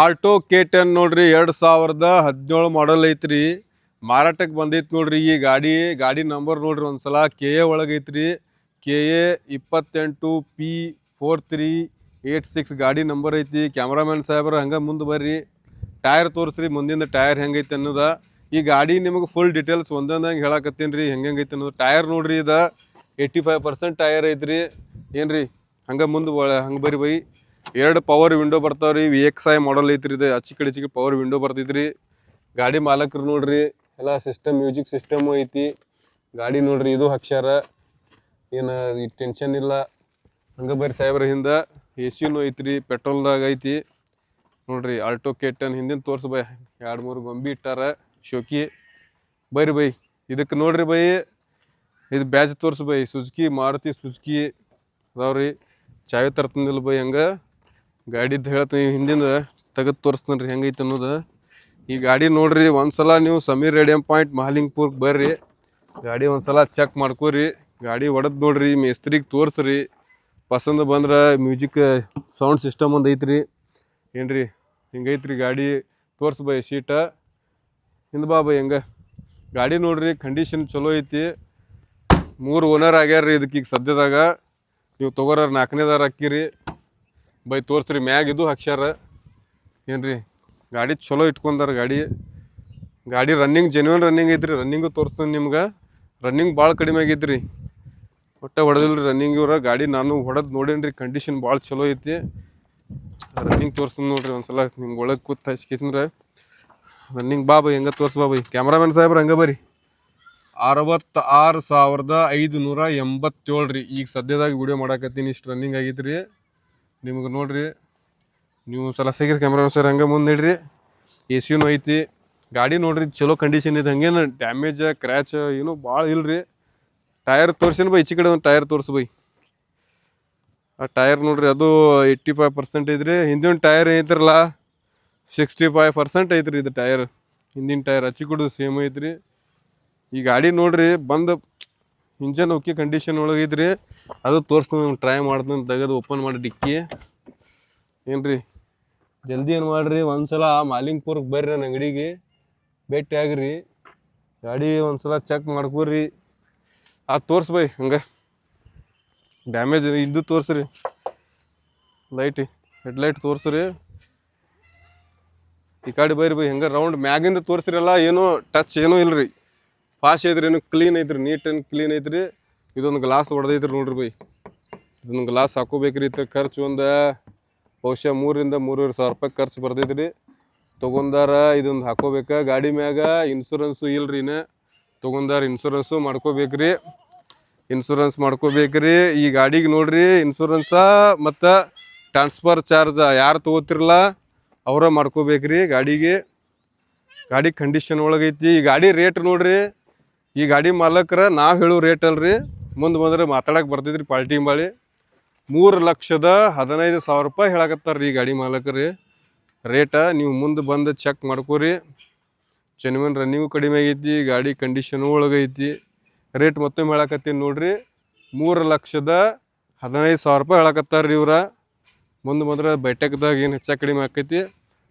Alto K ten ನೋಡ್ರಿ, ಎರಡು ಸಾವಿರದ ಹದಿನೇಳು ಮಾಡಲ್ ಐತ್ರಿ. ಮಾರಾಟಕ್ಕೆ ಬಂದೈತಿ ನೋಡ್ರಿ ಈ ಗಾಡಿ. ಗಾಡಿ ನಂಬರ್ ನೋಡ್ರಿ ಒಂದ್ಸಲ ಕೆ ಎ ಒಳಗೈತ್ರಿ ಕೆ ಎ ಇಪ್ಪತ್ತೆಂಟು P four three eight six ಗಾಡಿ ನಂಬರ್ ಐತಿ. ಕ್ಯಾಮ್ರಾಮನ್ ಸಾಹೇಬ್ರ ಹಂಗೆ ಮುಂದೆ ಬರ್ರಿ. ಟೈರ್ ತೋರಿಸ್ರಿ, ಮುಂದಿನ ಟೈರ್ ಹೆಂಗೈತೆ ಅನ್ನೋದ. ಈ ಗಾಡಿ ನಿಮಗೆ ಫುಲ್ ಡೀಟೇಲ್ಸ್ ಒಂದೊಂದಂಗೆ ಹೇಳಕತ್ತೀನಿ ರೀ, ಹೆಂಗೆ ಹೆಂಗೈತೆ ಅನ್ನೋದು. ಟೈರ್ ನೋಡ್ರಿ ಇದು ಏಯ್ಟಿ ಫೈವ್ ಪರ್ಸೆಂಟ್ ಟೈರ್ ಐತ್ರಿ. ಏನ್ರಿ, ಹಂಗೆ ಮುಂದೆ ಹಂಗೆ ಬರ್ರಿ ಬೈ. ಎರಡು ಪವರ್ ವಿಂಡೋ ಬರ್ತಾವ್ರಿ. ವಿ ಎಕ್ಸ್ ಐ ಮಾಡಲ್ ಐತ್ರಿ ಇದು. ಅಚ್ಚಿ ಕಡೆ ಈಚೆ ಪವರ್ ವಿಂಡೋ ಬರ್ತೈತ್ರಿ. ಗಾಡಿ ಮಾಲಕರು ನೋಡ್ರಿ. ಎಲ್ಲ ಸಿಸ್ಟಮ್ ಮ್ಯೂಸಿಕ್ ಸಿಸ್ಟಮ್ ಐತಿ. ಗಾಡಿ ನೋಡ್ರಿ, ಇದು ಹಾಕ್ಸ್ಯಾರ ಏನು ಟೆನ್ಷನ್ ಇಲ್ಲ. ಹಂಗೆ ಬರ್ರಿ ಸಾಹೇಬ್ರ, ಹಿಂದೆ ಎ ಸಿನೂ ಐತ್ರಿ. ಪೆಟ್ರೋಲ್ದಾಗ ಐತಿ. ನೋಡ್ರಿ ಆಲ್ಟೋ ಕೆಟನ್ ಹಿಂದಿನ ತೋರ್ಸು ಬೈ. ಎರಡು ಮೂರು ಗೊಂಬಿ ಇಟ್ಟಾರ. ಶೋಕಿ. ಬರ್ರಿ ಬೈ. ಇದಕ್ಕೆ ನೋಡ್ರಿ ಬೈ. ಇದು ಬ್ಯಾಚ್ ತೋರ್ಸು ಬೈ. Suzuki, Maruti Suzuki. ಅದಾವ್ರಿ. ಚಾವಿ ತರ್ತಂದಿಲ್ಲ ಬೈ ಹಂಗೆ. ಗಾಡಿದ್ದು ಹೇಳ್ತೀನಿ ಹಿಂದಿಂದ ತೆಗೆದು ತೋರಿಸ್ತೀನಿ ರೀ, ಹೆಂಗೈತೆ ಅನ್ನೋದು. ಈ ಗಾಡಿ ನೋಡ್ರಿ, ಒಂದ್ಸಲ ನೀವು ಸಮೀರ್ ರೇಡಿಯಂ ಪಾಯಿಂಟ್ ಮಹಾಲಿಂಗ್ಪುರ್ಗೆ ಬರ್ರಿ. ಗಾಡಿ ಒಂದ್ಸಲ ಚೆಕ್ ಮಾಡ್ಕೋರಿ. ಗಾಡಿ ಒಡೆದು ನೋಡ್ರಿ, ಮೇಸ್ತ್ರಿಗೆ ತೋರಿಸ್ರಿ. ಪಸಂದ್ ಬಂದ್ರೆ ಮ್ಯೂಸಿಕ್, ಸೌಂಡ್ ಸಿಸ್ಟಮ್ ಒಂದು ಐತ್ರಿ. ಏನ್ರಿ, ಹಿಂಗೈತ್ರಿ ಗಾಡಿ, ತೋರ್ಸಿ ಬೈ ಶೀಟ. ಹಿಂದೆ ಬಾ ಹೆಂಗೆ. ಗಾಡಿ ನೋಡ್ರಿ ಕಂಡೀಷನ್ ಚಲೋ ಐತಿ. ಮೂರು ಓನರ್ ಆಗ್ಯಾರ ಇದಕ್ಕೆ ಈಗ ಸದ್ಯದಾಗ. ನೀವು ತೊಗೋರ ನಾಲ್ಕನೇದಾರ ಹಾಕಿರಿ. ಬೈ ತೋರಿಸ್ರಿ, ಮ್ಯಾಗ ಇದು ಹಾಕ್ಸ್ಯಾರ. ಏನ್ರಿ, ಗಾಡಿ ಚಲೋ ಇಟ್ಕೊಂಡಾರ ಗಾಡಿ. ಗಾಡಿ ರನ್ನಿಂಗ್ ಜೆನ್ಯೂನ್ ರನ್ನಿಂಗ್ ಐತ್ರಿ ರನ್ನಿಂಗು ತೋರಿಸ್ತೀನಿ ನಿಮ್ಗೆ. ರನ್ನಿಂಗ್ ಭಾಳ ಕಡಿಮೆ ಆಗೈತ್ರಿ. ಒಟ್ಟೆ ಹೊಡೆದಿಲ್ರಿ ರನ್ನಿಂಗ್ ಇವ್ರ. ಗಾಡಿ ನಾನು ಹೊಡೆದ್ ನೋಡೇನ್ರಿ ಕಂಡೀಷನ್ ಭಾಳ ಚಲೋ ಐತಿ. ರನ್ನಿಂಗ್ ತೋರಿಸ್ತೀನಿ ನೋಡ್ರಿ ಒಂದ್ಸಲ, ನಿಮ್ಗೆ ಒಳಗೆ ಕೂತ್ ಹಚ್ಕಿದ್ರೆ ರನ್ನಿಂಗ್ ಬಾ ಬೈ, ಹೆಂಗೆ ತೋರ್ಸ್ ಬಾ ಬೈ. ಕ್ಯಾಮ್ರಾಮನ್ ಸಾಹೇಬ್ರ, ಹಂಗೆ ಬರ್ರಿ ಅರವತ್ತಾರು ಸಾವಿರದ ಐದು ನೂರ ಎಂಬತ್ತೇಳು ರೀ. ಈಗ ಸದ್ಯದಾಗ ವಿಡಿಯೋ ಮಾಡಾಕತ್ತೀನಿ, ಇಷ್ಟು ರನ್ನಿಂಗ್ ಆಗೈತೆ ರೀ ನಿಮ್ಗೆ ನೋಡ್ರಿ, ನೀವು ಸಲ ಸಿಗಿರಿ ಕ್ಯಾಮ್ರಾ ಸರ್ ಹಂಗೆ ಮುಂದೆ ಇಡ್ರಿ ಎ ಸಿನೂ ಐತಿ. ಗಾಡಿ ನೋಡ್ರಿ, ಚಲೋ ಕಂಡೀಷನ್ ಇದೆ ಹಂಗೇನು ಡ್ಯಾಮೇಜ್ ಕ್ರ್ಯಾಚ್ ಏನೂ ಭಾಳ ಇಲ್ರಿ. ಟೈರ್ ತೋರಿಸಿನ ಬೈ, ಈಚೆ ಕಡೆ ಒಂದು ಟೈರ್ ತೋರ್ಸು ಬೈ. ಆ ಟೈರ್ ನೋಡ್ರಿ, ಅದು ಏಯ್ಟಿ ಫೈವ್ ಪರ್ಸೆಂಟ್ ಐತ್ರಿ. ಹಿಂದಿನ ಟೈರ್ ಐತ್ರಲ್ಲ ಸಿಕ್ಸ್ಟಿ ಫೈವ್ ಪರ್ಸೆಂಟ್ ಐತ್ರಿ ಇದು ಟೈರ್ ಹಿಂದಿನ ಟೈರ್ ಹಚ್ಚಿ ಕೊಡೋದು ಸೇಮ್ ಐತ್ರಿ. ಈ ಗಾಡಿ ನೋಡ್ರಿ, ಬಂದು ಇಂಜನ್ ಓಕೆ ಕಂಡೀಷನ್ ಒಳಗೆ ಇದ್ರಿ ಅದು ತೋರಿಸ್ತೀನಿ ಟ್ರೈ ಮಾಡ್ತೀನಿ ತೆಗೆದು ಓಪನ್ ಮಾಡಿ ಡಿಕ್ಕಿ. ಏನ್ರಿ? ಜಲ್ದಿ ಏನು ಮಾಡ್ರಿ, ಒಂದ್ಸಲ ಮಾಲಿಂಗ್ಪುರ್ಗೆ ಬರ್ರಿ ನನ್ನ ಅಂಗಡಿಗೆ. ಭೇಟಿ ಆಗ್ರಿ. ಗಾಡಿ ಒಂದ್ಸಲ ಚೆಕ್ ಮಾಡ್ಕೋರಿ. ಆ, ತೋರ್ಸ್ ಬೈ, ಹಂಗೆ. ಡ್ಯಾಮೇಜ್ ಇದ್ದು ತೋರಿಸ್ರಿ. Light headlight ತೋರಿಸ್ರಿ. ಈ ಕಡೆ ಬೈರಿ ಬೈ, ಹಂಗೆ ರೌಂಡ್ ಮ್ಯಾಗಿಂದ ತೋರಿಸ್ರಲ್ಲ ಏನೂ ಟಚ್ ಏನೂ ಇಲ್ರಿ. ಫಾಸ್ಟ್ ಐತ್ರಿ ಕ್ಲೀನ್ ಐತ್ರಿ ನೀಟ್ ಆ್ಯಂಡ್ ಕ್ಲೀನ್ ಐತ್ರಿ. ಇದೊಂದು ಗ್ಲಾಸ್ ಹೊಡೆದೈತ್ರಿ ನೋಡ್ರಿ ಬೈ. ಇದೊಂದು ಗ್ಲಾಸ್ ಹಾಕೋಬೇಕ್ರಿ, ಇತ್ತು ಖರ್ಚು ಒಂದು ಬಹುಶಃ ಮೂರಿಂದ ಮೂರುವರೆ ಸಾವಿರ ರೂಪಾಯಿ ಖರ್ಚು ಬರ್ತೈತ್ರಿ. ತೊಗೊಂಡಾರ ಇದೊಂದು ಹಾಕೋಬೇಕ. ಗಾಡಿ ಮ್ಯಾಗ ಇನ್ಸೂರೆನ್ಸು ಇಲ್ರಿ ಇನ್ನು. ತೊಗೊಂಡಾರ ಇನ್ಸೂರೆನ್ಸು ಮಾಡ್ಕೋಬೇಕ್ರಿ. ಇನ್ಸೂರೆನ್ಸ್ ಮಾಡ್ಕೋಬೇಕ್ರಿ. ಈ ಗಾಡಿಗೆ ನೋಡ್ರಿ ಇನ್ಸೂರೆನ್ಸ ಮತ್ತು ಟ್ರಾನ್ಸ್ಫರ್ ಚಾರ್ಜ್ ಯಾರು ತೊಗೋತಿರಲ್ಲ ಅವರ ಮಾಡ್ಕೋಬೇಕ್ರಿ ಗಾಡಿಗೆ. ಗಾಡಿ ಕಂಡೀಷನ್ ಒಳಗೈತಿ. ಈ ಗಾಡಿ ರೇಟ್ ನೋಡ್ರಿ ಈ ಗಾಡಿ ಮಾಲಕ್ರ ನಾವು ಹೇಳೋ ರೇಟ್ ಅಲ್ರಿ. ಮುಂದೆ ಬಂದ್ರೆ ಮಾತಾಡಕ್ಕೆ ಬರ್ತಿದ್ರಿ ಪಾಲ್ಟಿ ಬಾಳಿ ಮೂರು ಲಕ್ಷದ ಹದಿನೈದು ಸಾವಿರ ರೂಪಾಯಿ ಹೇಳಕತ್ತಾರ ರೀ ಈ ಗಾಡಿ ಮಾಲಕರಿ. ರೇಟ ನೀವು ಮುಂದೆ ಬಂದು ಚೆಕ್ ಮಾಡ್ಕೋರಿ. ಜೆನ್ವನ್ ರನ್ನಿಂಗು ಕಡಿಮೆ ಆಗೈತಿ, ಗಾಡಿ ಕಂಡೀಷನು ಒಳಗೈತಿ ರೇಟ್ ಮತ್ತೊಮ್ಮೆ ಹೇಳಕತ್ತೀನಿ ನೋಡ್ರಿ. ಮೂರು ಲಕ್ಷದ ಹದಿನೈದು ಸಾವಿರ ರೂಪಾಯಿ ಹೇಳಕತ್ತಾರ ರೀ ಇವ್ರ. ಮುಂದೆ ಬಂದ್ರೆ ಬೆಟ್ಟಕ್ದಾಗ ಏನು ಹೆಚ್ಚಾಗಿ ಕಡಿಮೆ ಆಕೈತಿ.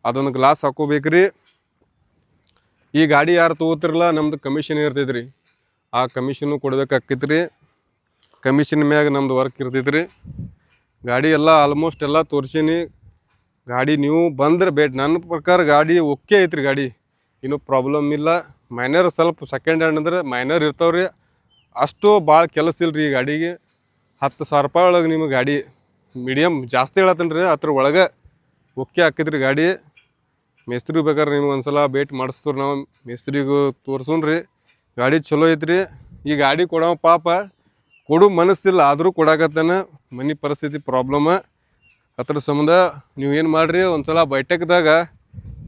ಅದೊಂದು ಗ್ಲಾಸ್ ಹಾಕೋಬೇಕ್ರಿ. ಈ ಗಾಡಿ ಯಾರು ತೊಗೋತಿರಲ್ಲ ನಮ್ದು ಕಮಿಷನ್ ಇರ್ತೈತೆ ರೀ ಆ ಕಮಿಷನ್ನು ರೀ ಕಮಿಷನ್ ಮ್ಯಾಗ ನಮ್ದು ವರ್ಕ್ ಇರ್ತೈತೆ ರೀ ಗಾಡಿ ಎಲ್ಲ ಆಲ್ಮೋಸ್ಟ್ ಎಲ್ಲ ತೋರಿಸೀನಿ. ಗಾಡಿ ನೀವು ಬಂದ್ರೆ ಬೇಟ್ ನನ್ನ ಪ್ರಕಾರ ಗಾಡಿ ಓಕೆ ಐತ್ರಿ ಗಾಡಿ. ಇನ್ನೂ ಪ್ರಾಬ್ಲಮ್ ಇಲ್ಲ. ಮೈನರ್ ಸ್ವಲ್ಪ ಸೆಕೆಂಡ್ ಹ್ಯಾಂಡ್ ಅಂದ್ರೆ ಮೈನರ್ ಇರ್ತಾವ್ರಿ. ಅಷ್ಟು ಭಾಳ ಕೆಲಸ ಇಲ್ಲ ರೀ ಈ ಗಾಡಿಗೆ. ಹತ್ತು ಸಾವಿರ ರೂಪಾಯಿ ಒಳಗೆ ನಿಮಗೆ ಗಾಡಿ ಮೀಡಿಯಮ್ ಜಾಸ್ತಿ ಹೇಳತ್ತೇನೆ ರೀ ಅದ್ರ ಒಳಗೆ ಓಕೆ ಹಾಕಿದ್ರಿ ಗಾಡಿ. ಮೇಸ್ತ್ರಿ ಬೇಕಾದ್ರೆ ನಿಮ್ಗೆ ಒಂದ್ಸಲ ಭೇಟಿ ಮಾಡಿಸ್ತೀವಿ ನಾವು. ಮೇಸ್ತ್ರಿಗೂ ತೋರ್ಸೂನ್ ರೀ. ಗಾಡಿ ಚಲೋ ಐತ್ರಿ. ಈ ಗಾಡಿ ಕೊಡೋ ಪಾಪ ಕೊಡು ಮನಸ್ಸಿಲ್ಲ ಆದರೂ ಕೊಡಾಕತ್ತಾನ. ಮನೆ ಪರಿಸ್ಥಿತಿ ಪ್ರಾಬ್ಲಮ್ ಅದ್ರ ಸಂಬಂಧ ನೀವು ಏನು ಮಾಡಿರಿ? ಒಂದ್ಸಲ ಬೈಟಕ್ದಾಗ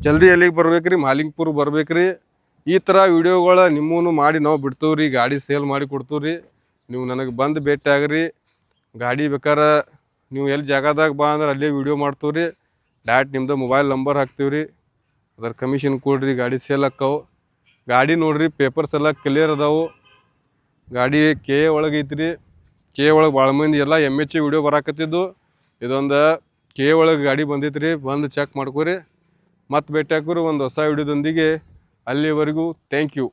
ಜಲ್ದಿ ಎಲ್ಲಿಗೆ ಬರ್ಬೇಕ್ರಿ? ಮಾಲಿಂಗ್ಪುರ್ ಬರ್ಬೇಕ್ರಿ. ಈ ಥರ ವಿಡಿಯೋಗಳ ನಿಮ್ಮೂ ಮಾಡಿ ನಾವು ಬಿಡ್ತೀವಿ ರೀ ಗಾಡಿ ಸೇಲ್ ಮಾಡಿ ಕೊಡ್ತೀವಿ ರೀ ನೀವು ನನಗೆ ಬಂದು ಭೇಟಿ ಆಗ್ರಿ. ಗಾಡಿ ಬೇಕಾರೆ ನೀವು ಎಲ್ಲಿ ಜಾಗದಾಗ ಬಾ ಅಂದ್ರೆ ಅಲ್ಲೇ ವಿಡಿಯೋ ಮಾಡ್ತೀವಿ ರೀ ಡೈರೆಕ್ಟ್ ನಿಮ್ದು ಮೊಬೈಲ್ ನಂಬರ್ ಹಾಕ್ತೀವಿ ರೀ ಅದ್ರ ಕಮಿಷನ್ ಕೊಡ್ರಿ, ಗಾಡಿ ಸೇಲ್ ಹಾಕವು. ಗಾಡಿ ನೋಡ್ರಿ ಪೇಪರ್ಸ್ ಎಲ್ಲ ಕ್ಲಿಯರ್ ಅದಾವು. ಗಾಡಿ ಕೆ ಎ ಒಳಗೆ ಐತ್ರಿ. ಕೆ ಎ ಒಳಗೆ ಭಾಳ ಮಂದಿ ಎಲ್ಲ ಎಂ ಎಚ್ ವಿಡಿಯೋ ಬರಾಕತ್ತಿದ್ದು. ಇದೊಂದು ಕೆ ಎ ಒಳಗೆ ಗಾಡಿ ಬಂದೈತ್ರಿ. ಬಂದು ಚೆಕ್ ಮಾಡ್ಕೋರಿ. ಮತ್ತೆ ಭೇಟಿ ಹಾಕೋರಿ ಒಂದು ಹೊಸ ವಿಡಿಯೋದೊಂದಿಗೆ ಅಲ್ಲಿವರೆಗೂ ಥ್ಯಾಂಕ್ ಯು